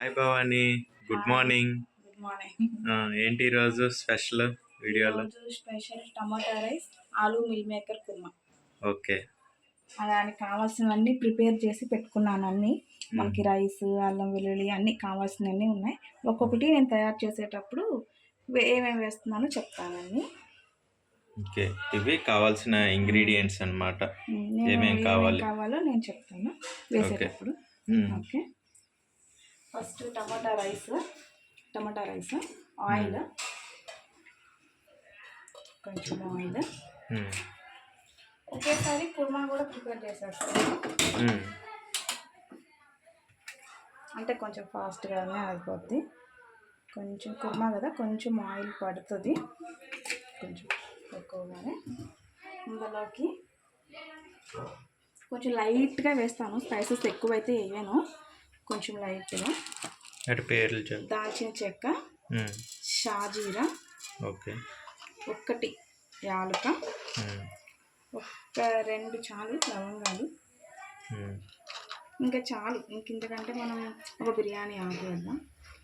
Hi Bhavani good morning good morning ఆ, ఏంటి ఈరోజు స్పెషల్ వీడియోలో? స్పెషల్ టమాటా రైస్ ఆలూ మిల్ మేకర్ కుర్మా. ఓకే. దానికి కావాల్సినవన్నీ ప్రిపేర్ చేసి పెట్టుకున్నాను అన్నీ. మనకి రైస్ అల్లం వెల్లుల్లి అన్నీ కావాల్సినవన్నీ ఉన్నాయి. ఒక్కొక్కటి నేను తయారు చేసేటప్పుడు ఏమేమి వేస్తున్నానో చెప్తానండి ఓకే. ఇవి కావాల్సిన ఇంగ్రీడియంట్స్ అన్నమాట. నేను ఏమేం ఏమేం కావాలి? కావాలో నేను చెప్తాను. వేసేటప్పుడు. Okay. First tomato rice tomato rice oil. కొంచెం ఆయిల్. ఒకేసారి కుర్మా కూడా ప్రిపేర్ చేసేస్తాను. అంటే కొంచెం ఫాస్ట్గానే అయిపోద్ది. కొంచెం కుర్మా కదా కొంచెం ఆయిల్ పడుతుంది. కొంచెం ఎక్కువగానే. ఇందులోకి కొంచెం లైట్గా వేస్తాను. స్పైసెస్ ఎక్కువైతే వేయను. కొంచెం లైట్గా అటు పేర్లు చెప్పు దాల్చిన చెక్క. షాజీరా ఓకే ఒక్కటి యాలుక. ఒక్క రెండు చాలు లవంగాలు. ఇంకా చాలు ఇంకింతకంటే మనం ఒక బిర్యానీ ఆకు వేద్దాం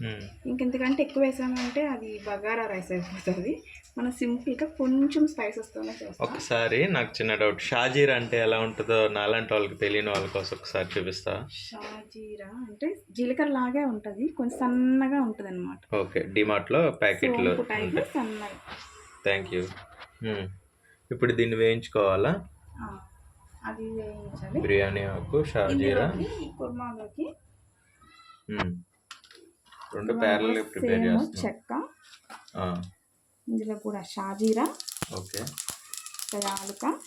మ్మ్. ఇంకెంతకంటే ఎక్కువ వేసామంటే అది బగారా రైస్ అయిపోతుంది. మనం సింపుల్గా కొంచెం స్పైసెస్తోనే చేస్తాం. ఒకసారి నాకు చిన్న డౌట్ షాజీర్ అంటే ఎలా ఉంటుందో నాలాంటి వాళ్ళకి తెలియని వాళ్ళ కోసం ఒకసారి చూపిస్తా. షాజీరా అంటే జీలకర్ర లాగే ఉంటుంది. కొంచెం సన్నగా ఉంటుంది అనమాట ఓకే డిమార్ట్లో ప్యాకెట్లు సన్నగా. Thank you. ఇప్పుడు దీన్ని వేయించుకోవాలా? అది వేయించాలి. బిర్యానీ ఆకు షాజీరా. కుర్మాలోకి. రెండు ప్యారల్ ప్రిపేర్ చేస్తున్నాం. చెక్క. ఆ, ఇందులో కూడా షాజీరా. ఓకే. యాలుక.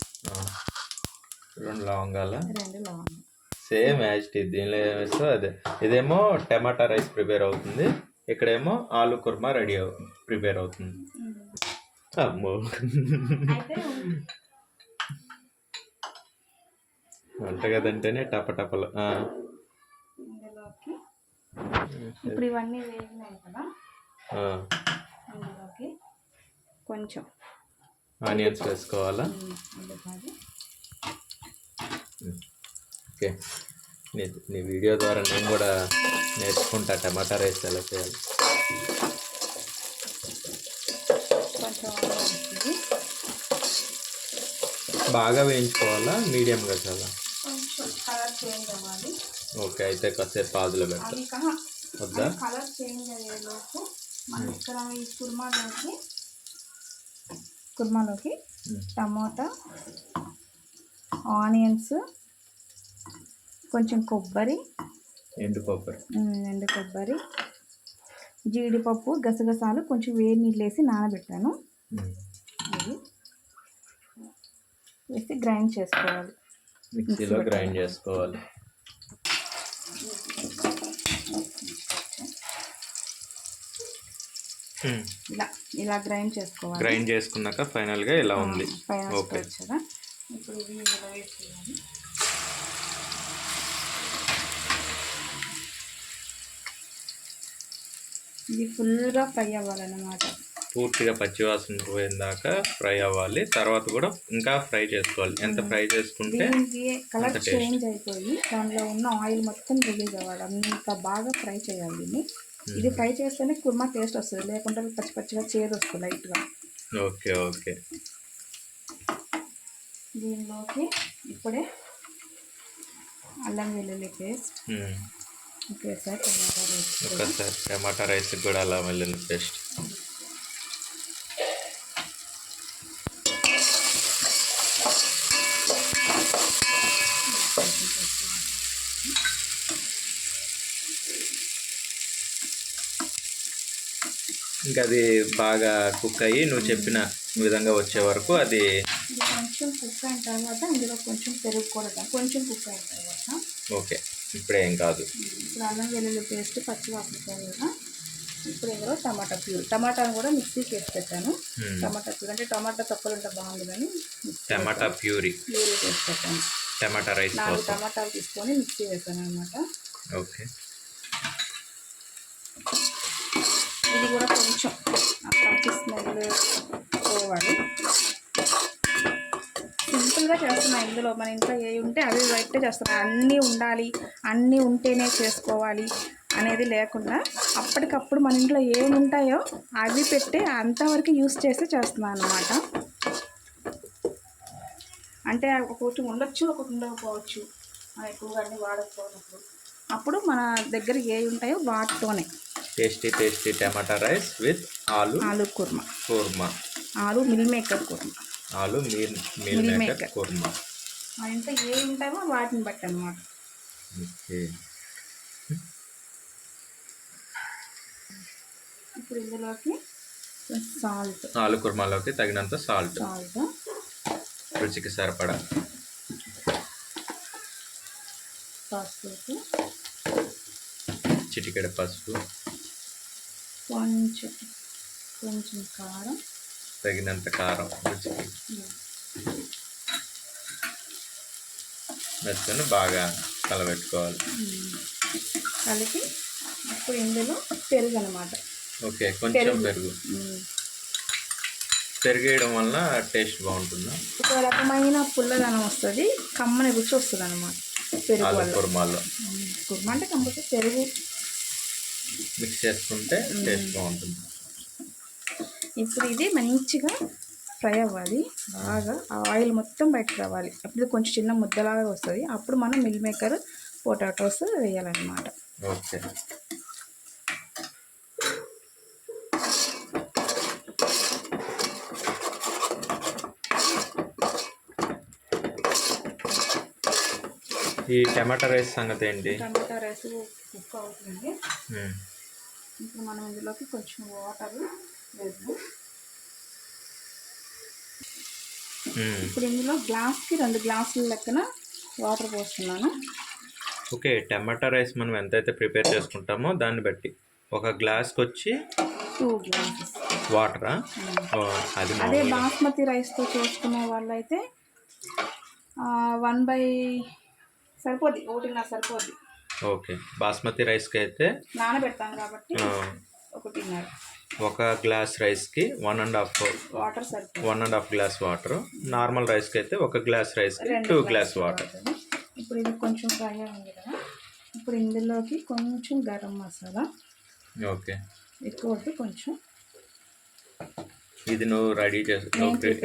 రెండు లవంగాల. రెండు లవంగాలు. Same as is. దీనిలో ఏమేస్తో అదే. ఇదేమో టమాటా రైస్ ప్రిపేర్ అవుతుంది. ఇక్కడేమో ఆలు కుర్మా రెడీ ప్రిపేర్ అవుతుంది. అమ్మో. వంటగదంటేనే టపటపలు ఇప్పుడు ఇవన్నీ వేగినాయి కదా. ఆ. ఇందులోకి కొంచెం ఆనియన్స్ వేసుకోవాలా? ఓకే. నీ నీ వీడియో ద్వారా నేను కూడా నేర్చుకుంటా టమాటా రైస్ ఎలా చేయాలి. బాగా వేయించుకోవాలా? మీడియంగా చాలా కొంచెం కలర్ చేంజ్ అవ్వాలి ఓకే అయితే కాసేపు పాదులో పెడతా వద్దా కలర్ చేంజ్ అయ్యేలోపు మనం ఇక్కడ ఈ కుర్మాలోకి కుర్మాలోకి. టమోటా ఆనియన్స్ కొంచెం కొబ్బరి ఎండు కొబ్బరి ఎండు కొబ్బరి జీడిపప్పు గసగసాలు కొంచెం వేడి నీళ్ళు వేసి నానబెట్టాను వేసి గ్రైండ్ చేసుకోవాలి। మిక్సీలో గ్రైండ్ చేసుకోవాలి। ఇలా ఇలా గ్రైండ్ చేసుకోవాలి. గ్రైండ్ చేసుకున్నాక ఫైనల్గా ఇలా ఉంది. ఓకే కదా ఇప్పుడు ఇది ఇలా వేసేయాలి. ఇది ఫుల్గా ఫ్రై అవ్వాలన్నమాట. పూర్తిగా పచ్చివాసన పోయేదాక ఫ్రై అవ్వాలి. తర్వాత కూడా ఇంకా ఫ్రై చేసుకోవాలి. ఎంత ఫ్రై చేసుకుంటే కలర్. చేంజ్ అయిపోయి దానిలో ఉన్న ఆయిల్ మొత్తం రిలీజ్ అవ్వాలి. అంత బాగా ఫ్రై చేయాలి దీన్ని. ఇది ఫ్రై చేస్తేనే కుర్మా టేస్ట్ వస్తుంది. లేకుంటే పచ్చి పచ్చిగా చేదు వస్తుంది లైట్గా. Okay okay. దీనిలోకి ఇప్పుడే అల్లం వెల్లుల్లి పేస్ట్ మ్మ్. ఒకేసారి టమాటా వేసి ఒకసారి టమాటా రైస్ కూడా అలా వెళ్ళింది పేస్ట్. ఇంకా అది బాగా కుక్ అయ్యి నువ్వు చెప్పిన విధంగా వచ్చే వరకు అది కొంచెం కుక్ అయిన తర్వాత ఇందులో కొంచెం పెరుగు కూడా. కొంచెం కుక్ అయిన తర్వాత ఓకే ఇప్పుడే ఏం కాదు. ఇప్పుడు అల్లం వెల్లుల్లి పేస్ట్ పచ్చి వాపుతాయి కదా ఇప్పుడు ఇందులో టమాటా ప్యూర్. టమాటాను కూడా మిక్సీకి వేసి పెట్టాను. Tomato puree. అంటే టమాటా తొక్కలు ఉంటే బాగుంది కానీ టమాటా ప్యూరీ. ప్యూరీ చేసి పెట్టాను. టమాటా రైస్ నాలుగు టమాటాలు తీసుకొని మిక్సీ వేసాను అనమాట ఓకే. ఇది కూడా కొంచెం పచ్చి స్మెల్ పోవాలి. సింపుల్గా చేస్తున్నా ఇందులో. మన ఇంట్లో ఏ ఉంటే అవి బయట చేస్తున్నాయి అన్నీ ఉండాలి అన్నీ ఉంటేనే చేసుకోవాలి అనేది లేకుండా అప్పటికప్పుడు మన ఇంట్లో ఏమి ఉంటాయో అవి పెట్టి అంతవరకు యూస్ చేసి చేస్తున్నాను అనమాట అంటే ఒకటి ఉండొచ్చు ఒకటి ఉండకపోవచ్చు మనం ఎక్కువగా అన్ని వాడకపోయినప్పుడు. అప్పుడు మన దగ్గర ఏ ఉంటాయో వాటితోనే. Tasty tasty tomato rice with ఆలు. ఆలు కుర్మా. కుర్మా. ఆలు మిల్ మేకర్ కుర్మా. ఆలు మీల్ మీల్ మేకర్. కుర్మా. ఇంట్లో ఏ ఉంటాయో వాటిని బట్టి అనమాట ఓకే. ఇప్పుడు ఇందులోకి సాల్ట్. ఆలు కుర్మాలోకి తగినంత సాల్ట్. సాల్ట్. రుచికి సరిపడా. పసుపు చిటికెడ పసుపు. కొంచెం కొంచెం కారం. తగినంత కారం రుచికి. మెత్తను బాగా కలబెట్టుకోవాలి. కలిపి ఇప్పుడు ఇందులో పెరుగు అనమాట ఓకే కొంచెం పెరుగు. పెరుగు. పెరిగేయడం వల్ల టేస్ట్ బాగుంటుందా? ఒక రకమైన పుల్లదనం వస్తుంది కమ్మని రుచి వస్తుంది అనమాట పెరుగు ఆలు వల్ల. కుర్మాలో ఉమ్, కుర్మా అంటే కంపల్సరీ పెరుగు మిక్స్ చేసుకుంటే టేస్ట్ బాగుంటుంది. ఇప్పుడు ఇది మంచిగా ఫ్రై అవ్వాలి. బాగా ఆ ఆయిల్ మొత్తం బయటకు రావాలి. అప్పుడు కొంచెం చిన్న ముద్దలాగా వస్తుంది. అప్పుడు మనం మిల్ మేకర్ పొటాటోస్ వేయాలన్నమాట. ఓకే. ఈ టమాటా రైస్ సంగతి ఏంటి? టమాటా రైస్ కుక్ అవుతుంది. ఇప్పుడు మనం ఇందులోకి కొంచెం వాటర్ వేద్దాం. ఇప్పుడు ఇందులో గ్లాస్కి రెండు గ్లాసుల లెక్కన వాటర్ పోస్తున్నాను. ఓకే టమాటా రైస్ మనం ఎంతైతే ప్రిపేర్ చేసుకుంటామో దాన్ని బట్టి ఒక గ్లాస్కి వచ్చి టూ గ్లాసెస్. వాటరా? అది అదే. బాస్మతి రైస్తో చేసుకునే వాళ్ళైతే వన్ బై సరిపోద్ది ఒకటిన్నర సరిపోద్ది. ఓకే బాస్మతి రైస్కి అయితే నానబెడతాం కాబట్టి ఒకటిన్నర. ఒక గ్లాస్ రైస్కి one and half water one and half glass water. Normal రైస్కి అయితే ఒక గ్లాస్ రైస్కి టూ గ్లాస్ వాటర్. ఇప్పుడు ఇది కొంచెం ఫ్రై అయింది కదా ఇప్పుడు ఇందులోకి కొంచెం గరం మసాలా ఓకే. ఎక్కువ కొంచెం ఇది నువ్వు రెడీ చేసు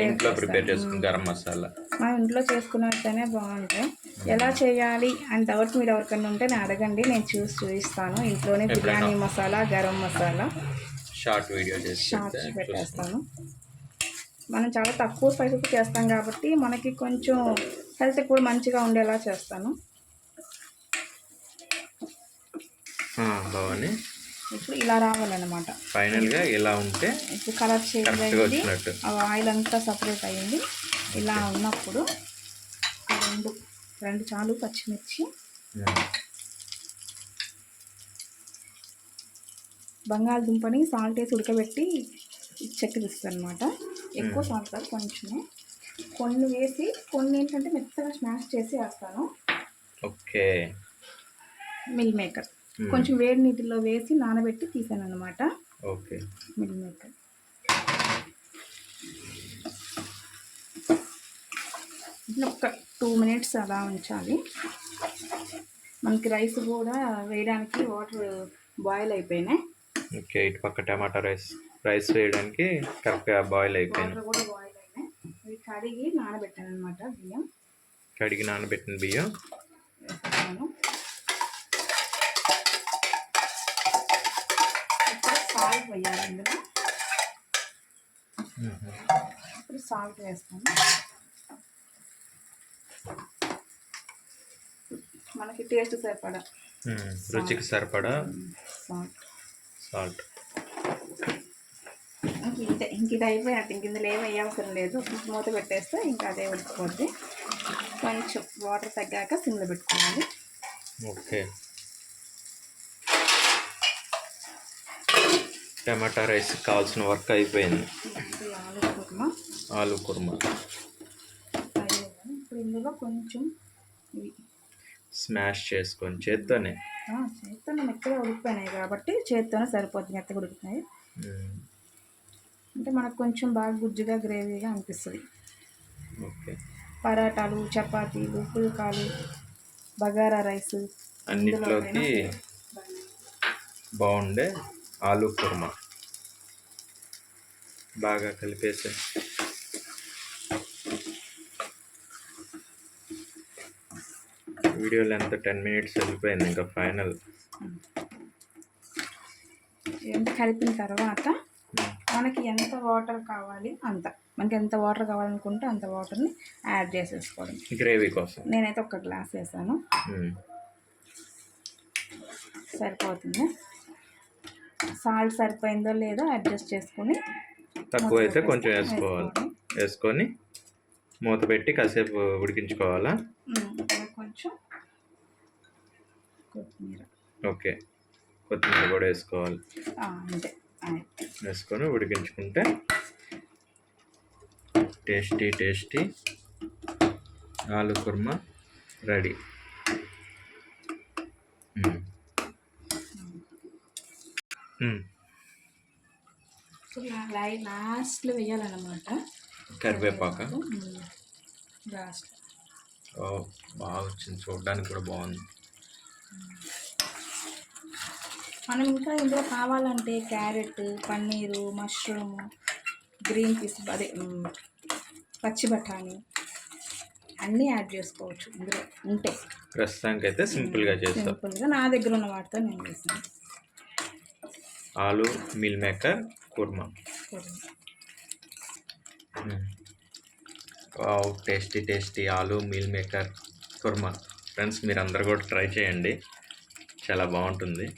ఇంట్లో ప్రిపేర్. చేసుకుని గరం మసాలా. మా ఇంట్లో చేసుకున్నట్టయితే బాగుంటాయి ఎలా చేయాలి అని డౌట్ మీరు ఎవరికైనా ఉంటే నేను అడగండి. నేను చూసి చూపిస్తాను. ఇంట్లోనే బిర్యానీ మసాలా గరం మసాలా. షార్ట్ వీడియో చేసి షార్ట్స్ పెడితే పెట్టేస్తాను. మనం చాలా తక్కువ స్పైసెస్ చేస్తాం కాబట్టి మనకి కొంచెం హెల్త్ కూడా మంచిగా ఉండేలా చేస్తాను. భవాని ఇప్పుడు ఇలా రావాలన్నమాట. ఫైనల్గా ఇలా ఉంటే ఇప్పుడు కలర్ చేంజ్ అయింది. ఆయిల్ అంతా సపరేట్ అయ్యింది. ఇలా ఉన్నప్పుడు రెండు రెండు చాలు పచ్చిమిర్చి. బంగాళదుంపని సాల్ట్ వేసి ఉడకబెట్టి చెక్క తీస్తాను అనమాట ఎక్కువ సాల్ట్ కాదు కొంచెమే. కొన్ని వేసి కొన్ని ఏంటంటే మెత్తగా స్మాష్ చేసి వేస్తాను. ఓకే. Meal maker. కొంచెం వేడి నీటిలో వేసి నానబెట్టి తీసాను అనమాట ఓకే. Meal maker. ఇట్లా ఒక టూ మినిట్స్ అలా ఉంచాలి. మనకి రైస్ కూడా వేయడానికి వాటర్ బాయిల్ అయిపోయినాయి. ఓకే ఇటు పక్క టమాటా రైస్ రైస్ వేయడానికి కరెక్ట్గా బాయిల్ అయిపోయింది వాటర్ కూడా బాయిల్ అయినాయి. ఇవి కడిగి నానబెట్టాను అనమాట బియ్యం. కడిగి నానబెట్టిన బియ్యం. సాల్ట్ వేయాలి ఇందులో ఇప్పుడు సాల్ట్ వేస్తాను. మనకి టేస్ట్ సరిపడా. రుచికి సరిపడా సాల్ట్. సాల్ట్. ఇంక ఇంతే ఇంక ఇది అయిపోయినట్టు ఇంక ఇందులో ఏమి వేయవసరం లేదు. మూత పెట్టేస్తే ఇంకా అదే ఉడికిపోద్ది. కొంచెం వాటర్ తగ్గాక సిమ్లో పెట్టుకోవాలి. ఓకే. టమాటా రైస్ కావాల్సిన వర్క్ అయిపోయింది. ఆలు కుర్మా. ఇప్పుడు ఇందులో కొంచెం స్మాష్ చేసుకొని చేత్తోనే. చేత్తోనే మెత్తగా ఉడికిపోయినాయి కాబట్టి చేత్తోనే సరిపోద్ది మెత్తగా ఉడుకుతున్నాయి. అంటే మనకు కొంచెం బాగా గుజ్జుగా గ్రేవీగా అనిపిస్తుంది. ఓకే. పరాటాలు చపాతీలు పుల్కాలు బగారా రైస్ అన్నిట్లోకి బాగుండే ఆలు కుర్మా. బాగా కలిపేసి. వీడియో లెంత్ టెన్ మినిట్స్ వెళ్ళిపోయింది ఇంకా ఫైనల్. ఎంత కలిపిన తర్వాత మనకి ఎంత వాటర్ కావాలి అంత. మనకి ఎంత వాటర్ కావాలనుకుంటే అంత వాటర్ని యాడ్ చేసేసుకోవడం. గ్రేవీ కోసం. నేనైతే ఒక గ్లాస్ వేసాను. సరిపోతుంది. సాల్ట్ సరిపోయిందో లేదో అడ్జస్ట్ చేసుకొని తక్కువ అయితే కొంచెం వేసుకోవాలి. వేసుకొని మూత పెట్టి కాసేపు ఉడికించుకోవాలా? కొంచెం కొత్తిమీర. ఓకే. కొత్తిమీర కూడా వేసుకోవాలి. అంతే. వేసుకొని ఉడికించుకుంటే టేస్టీ టేస్టీ ఆలు కుర్మా రెడీ. సో లై లాస్ట్లో వేయాలన్నమాట కరివేపాక? లాస్ట్. ఓ బాగా వచ్చింది చూడడానికి కూడా బాగుంది. మనం ఇంకా ఇందులో కావాలంటే carrot paneer mushroom green peas అదే పచ్చి బఠానీ అన్నీ యాడ్ చేసుకోవచ్చు ఇందులో. ఉంటే. ప్రస్తుతానికి అయితే సింపుల్గా చేస్తాం. సింపుల్గా నా దగ్గర ఉన్న వాటితో నేను వేసాను ఆలు meal maker kurma. Wow tasty tasty ఆలు మీల్ మేకర్ కుర్మా. ఫ్రెండ్స్ మీరు అందరు కూడా ట్రై చేయండి. చాలా బాగుంటుంది.